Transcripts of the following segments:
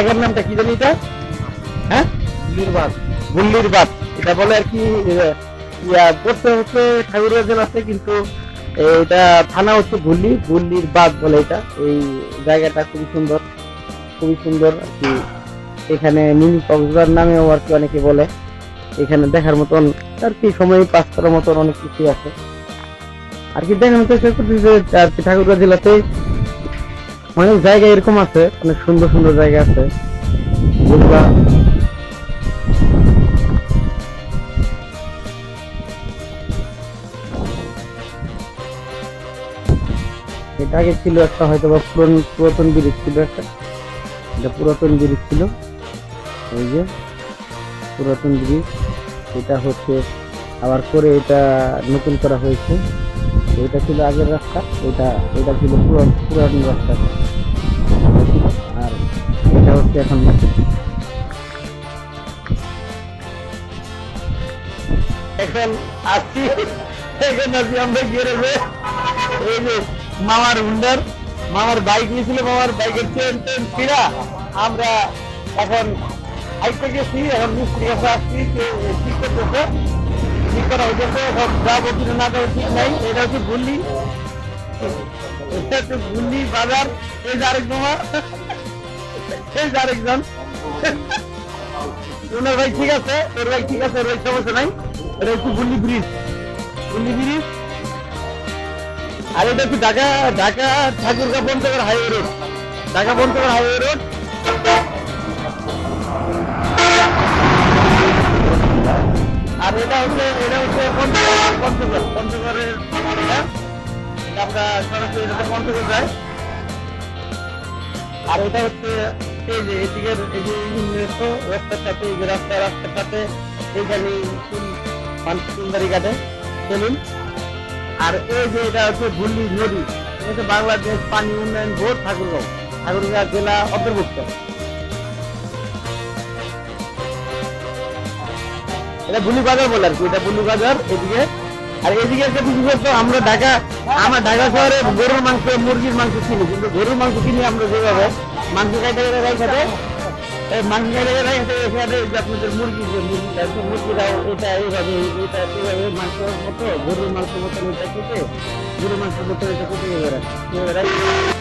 জায়গার নামটা কি জানি এটা? হ্যাঁ? নির্বাণ গুল্লির বাদ এটা বলে আর কি ইয়া পড়তে হচ্ছে ঠাকুরিয়া জেলাতে কিন্তু এটা থানা হচ্ছে গুল্লি গুল্লির বাদ বলে এটা। এই জায়গাটা খুবই সুন্দর খুবই সুন্দর আর কি। এখানে মিনি কক্সবাজার নামেও আর কি অনেকে বলে। এখানে দেখার মতন আর কি সময় পাস করার মতন অনেক কিছু আছে। আর কি দেখার মতো ঠাকুরগাঁ জেলাতে অনেক জায়গা এরকম আছে, অনেক সুন্দর সুন্দর জায়গা আছে। যেগুলা এটা আগে ছিল একটা হয়তো বা পুরান পুরাতন ব্রিজ ছিল একটা। এটা পুরাতন ব্রিজ ছিল। এই যে, পুরাতন ব্রিজ। এটা হচ্ছে আবার করে এটা নতুন করা হয়েছে। এটা ছিল আগের রাস্তা, এটা এটা ছিল পুরান পুরান রাস্তা। আর এটা হচ্ছে এখন এখন আসছি, এখন আছি আমরা গিয়ে এই যে মামার হুন্ডার, মামার বাইক নিয়েছিল, মামার বাইকের চেন টেন ছিঁড়া। আমরা এখন হাইটে গেছি এখন মিস্ত্রি কাছে আসছি করতেছে। ঠিক করা এখন যাব না যাব ঠিক নাই। এটা হচ্ছে গুল্লি। এটা হচ্ছে গুল্লি বাজার। এই যে আরেক মামা এই যে আরেকজন ওনার ভাই ঠিক আছে? ওর ভাই ঠিক আছে? ওর ভাই সমস্যা নাই? এটা হচ্ছে গুল্লি ব্রিজ। গুল্লি ব্রিজ। আর এটা হচ্ছে Dhaka Dhaka Thakurgaon Panchagarh highway road. Dhaka Panchagarh highway road. হ্যাঁ? আর এটা হচ্ছে এই যে ইউনিয়ন রাস্তার সাথে রাস্তা এইখানে ঘাটে চলুন আর এই যে এটা হচ্ছে ভুল্লি নদী, এটা বাংলাদেশ পানি উন্নয়ন বোর্ড ঠাকুরগাঁও ঠাকুরগাঁও জেলা অন্তর্ভুক্ত। এটা বুলি বাজার বলে আর কি, এটা বুলি বাজার, এদিকে। আর এদিকে একটা বিশেষত আমরা ঢাকা আমরা ঢাকা শহরে গরুর মাংস, মুরগির মাংস কিনি, কিন্তু গরুর মাংস কিনি আমরা যেভাবে, মাংস খাইতে গেলে রাই খাতে মাংস খাইতে গেলে রাই খাতে এখানে আপনাদের মুরগি মুরগিরাও এটা এইভাবে এটা এইভাবে মাংসের মতো গরুর মাংস মতো এটা কেটে গরুর মাংস মতো এটা কেটে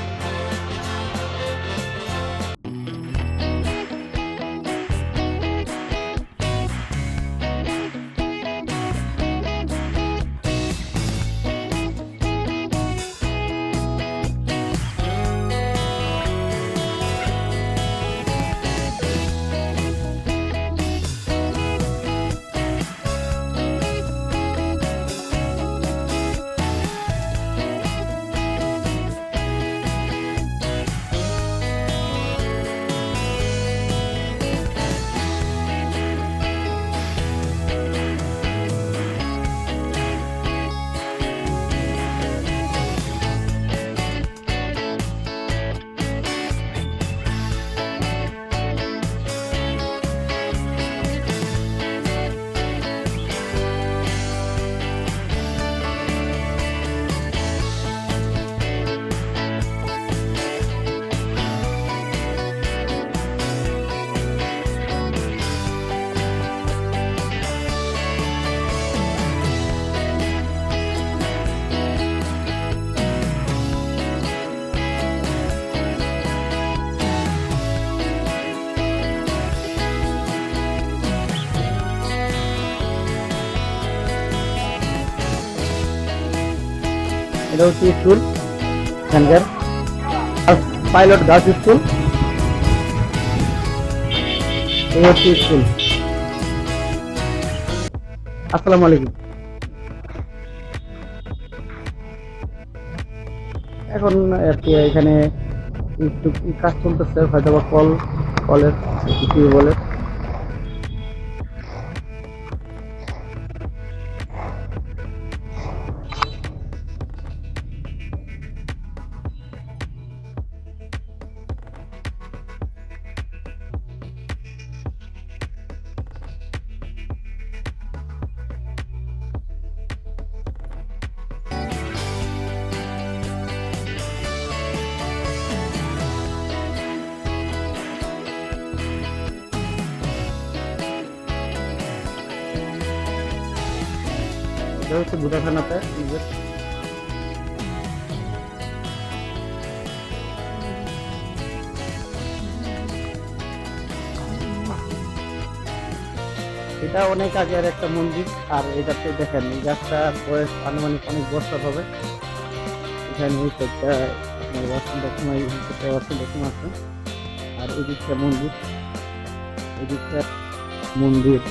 এটা হচ্ছে স্কুল এখানকার পাইলট গার্লস স্কুল এই হচ্ছে স্কুল। আসসালামু আলাইকুম। এখন আর কি এখানে একটু কাজ চলতেছে হয়তো বা কল কলের বলে। এটা হচ্ছে বুধাখানাতে নিজের এটা অনেক আগের একটা মন্দির, আর এটাতে দেখেন, এই গাছটার বয়স আনুমানিক অনেক বছর হবে। এখানে এই দিকটা ওয়াশরুম বাথরুম আছে। আর এই দিকটা মন্দির, এদিকটা মন্দির।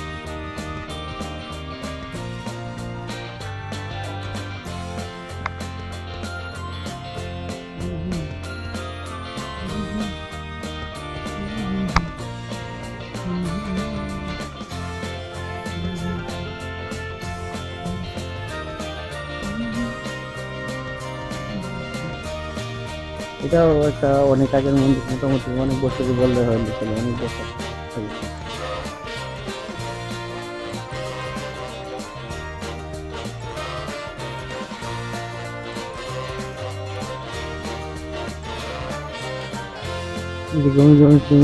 এটাও একটা অনেক আগের মন্দির, মোটামুটি অনেক বছরই বললে হয় লিখলে অনেক বছর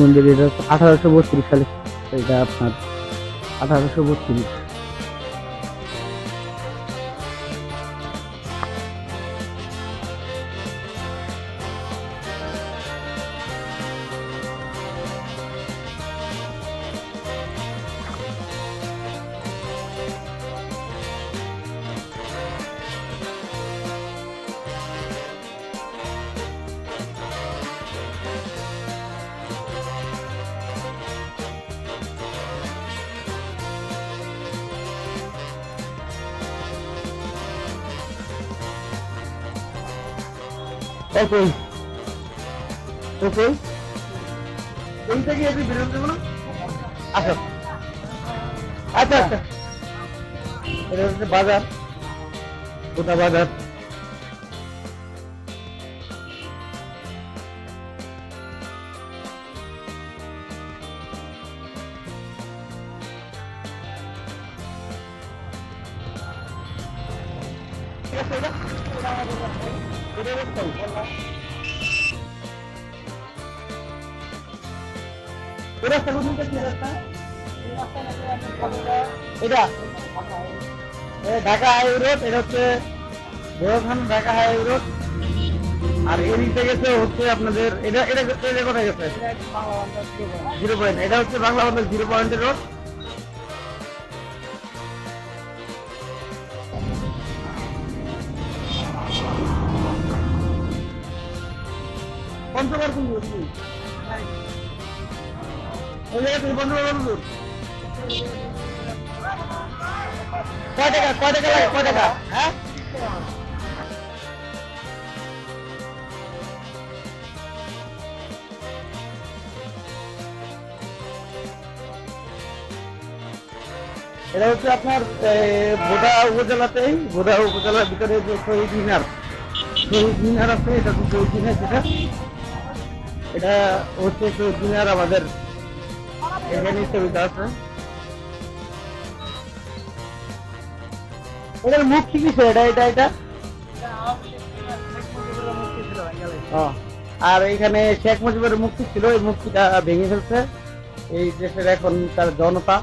মন্দির, এটা আঠারোশো বত্রিশ সালে, এটা আপনার আঠারোশো বত্রিশ। ওকে ওকে কোনটা কি বেরোতে বলো আচ্ছা আচ্ছা আচ্ছা। এটা হচ্ছে বাজার। গোটা বাজার। ঠিক আছে এটা? ঢাকা রোড এটা হচ্ছে ঢাকা রোড আর এর হচ্ছে আপনাদের এটা এটা গেছে জিরো পয়েন্ট, এটা হচ্ছে বাংলা বান্ধব জিরো পয়েন্টের রোড হ্যাঁ? এটা হচ্ছে আপনার বোধা উপজেলাতেই বোধা উপজেলার ভিতরে যে শহীদ মিনার শহীদ মিনার আছে, এটা তো শহীদ মিনার যেটা এটা হচ্ছে শহীদ মিনার আমাদের এখানে ছবিটা আছে এটার মুখ কি কিছু এটা এটা এটা? আর এখানে শেখ মুজিবের মুক্তি ছিল? এই মুক্তিটা ভেঙে ফেলছে? এই দেশের এখন তার জনতা।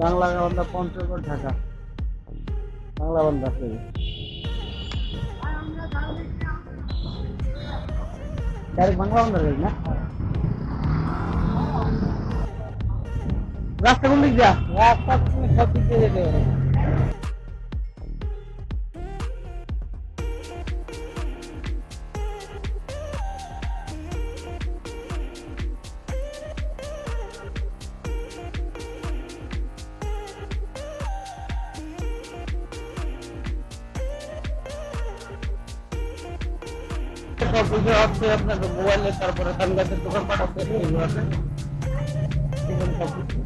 বাংলা বান্ধা পঞ্চগড়, ঢাকা। বাংলা বান্ধা না? রাস্তা কোন দিক যা রাস্তা সব দিক দিয়ে যেতে হবে। সব কিছু হচ্ছে আপনার মোবাইলে তারপরে সানগ্লাসের দোকান পাঠাচ্ছে এগুলো আছে এখানে সব কিছু